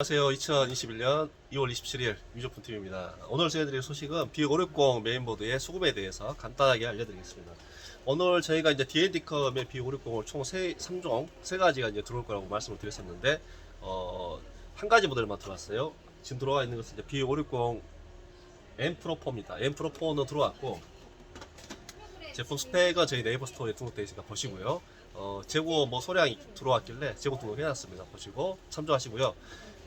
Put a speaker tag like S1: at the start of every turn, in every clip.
S1: 안녕하세요. 2021년 2월 27일 유조품 TV입니다. 오늘 저희드릴 소식은 B560 메인보드의 수급에 대해서 간단하게 알려드리겠습니다. 오늘 저희가 이제 D&D컴의 B560을 총 3종, 3가지가 이제 들어올 거라고 말씀을 드렸었는데, 어, 한 가지 모델만 들어왔어요. 지금 들어와 있는 것은 이제 B560 M 프로4입니다. M 프로4는 들어왔고, 제품 스펙은 저희 네이버 스토어에 등록되어 있으니까 보시고요. 어, 재고 뭐 소량이 들어왔길래 재고 등록 해놨습니다. 보시고 참조하시고요.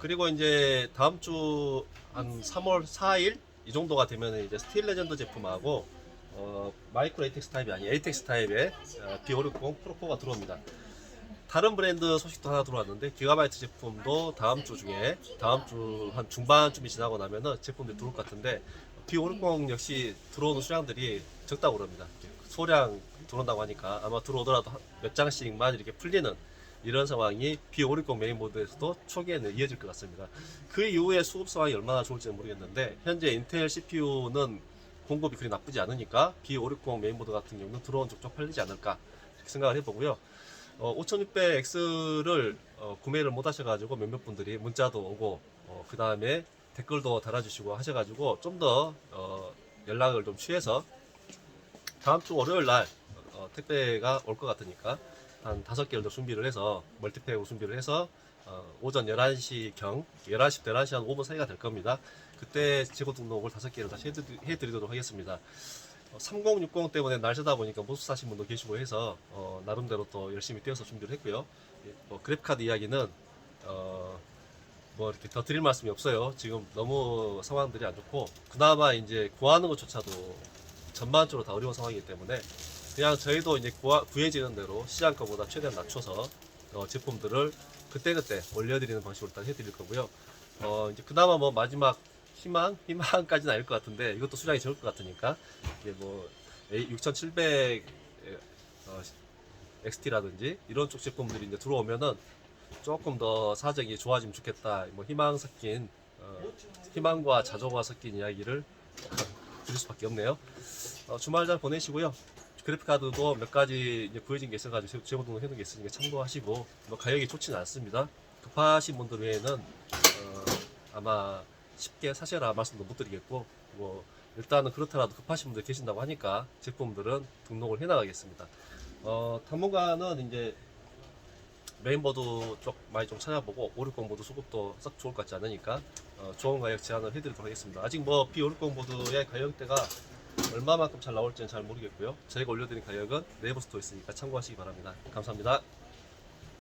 S1: 그리고 이제 다음 주 한 3월 4일 이 정도가 되면 이제 스틸 레전드 제품하고 어, 마이크로 에이텍스 타입이 아닌 에이텍스 타입의 어, B560 프로4가 들어옵니다. 다른 브랜드 소식도 하나 들어왔는데 기가바이트 제품도 다음 주 중에 다음 주 한 중반쯤이 지나고 나면은 제품들이 들어올 것 같은데 B560 역시 들어오는 수량들이 적다고 그럽니다. 소량 들어온다고 하니까 아마 들어오더라도 한몇 장씩만 이렇게 풀리는 이런 상황이 B560 메인보드에서도 초기에는 이어질 것 같습니다. 그 이후에 수급 상황이 얼마나 좋을지는 모르겠는데 현재 인텔 CPU는 공급이 그리 나쁘지 않으니까 B560 메인보드 같은 경우는 들어온 족족 팔리지 않을까 생각을 해보고요. 어, 5600X를 어, 구매를 못 하셔가지고 몇몇 분들이 문자도 오고 그 다음에 댓글도 달아주시고 하셔가지고 좀더 어, 연락을 좀 취해서 다음 주 월요일 날 어, 택배가 올 것 같으니까 한 다섯 개를 더 준비를 해서 멀티팩으로 준비를 해서 어, 오전 11시 경 11시 11시 한 5분 사이가 될 겁니다. 그때 재고 등록을 다섯 개를 다시 해드리, 해드리도록 하겠습니다. 어, 3060 때문에 날 새다 보니까 못 사신 분도 계시고 해서 어, 나름대로 또 열심히 뛰어서 준비를 했고요. 예, 뭐 그래픽카드 이야기는 어, 뭐 이렇게 더 드릴 말씀이 없어요. 지금 너무 상황들이 안 좋고 그나마 이제 구하는 것조차도 전반적으로 다 어려운 상황이기 때문에 그냥 저희도 이제 구하, 구해지는 대로 시장가보다 최대한 낮춰서 어, 제품들을 그때그때 올려드리는 방식으로 일단 해드릴 거고요. 어, 이제 그나마 뭐 마지막 희망? 희망까지는 아닐 것 같은데 이것도 수량이 적을 것 같으니까 이게 뭐 6700 어, XT라든지 이런 쪽 제품들이 이제 들어오면은 조금 더 사정이 좋아지면 좋겠다. 뭐 희망 섞인 어, 희망과 자조가 섞인 이야기를 드릴 수밖에 없네요. 어, 주말 잘 보내시고요. 그래픽 카드도 몇 가지 이제 구해진 게 있어가지고 재고 등록 해놓은 게 있으니까 참고하시고 뭐 가격이 좋지는 않습니다. 급하신 분들 외에는 어, 아마 쉽게 사셔라 말씀도 못 드리겠고 뭐 일단은 그렇더라도 급하신 분들 계신다고 하니까 제품들은 등록을 해나가겠습니다. 어, 당분간은 이제 메인보드 쪽 많이 좀 찾아보고 560 보드 수급도 썩 좋을 것 같지 않으니까 어, 좋은 가격 제안을 해드리도록 하겠습니다. 아직 뭐 B560 보드의 가격대가 얼마만큼 잘 나올지는 잘 모르겠고요. 저희가 올려드린 가격은 네이버 스토어 있으니까 참고하시기 바랍니다. 감사합니다.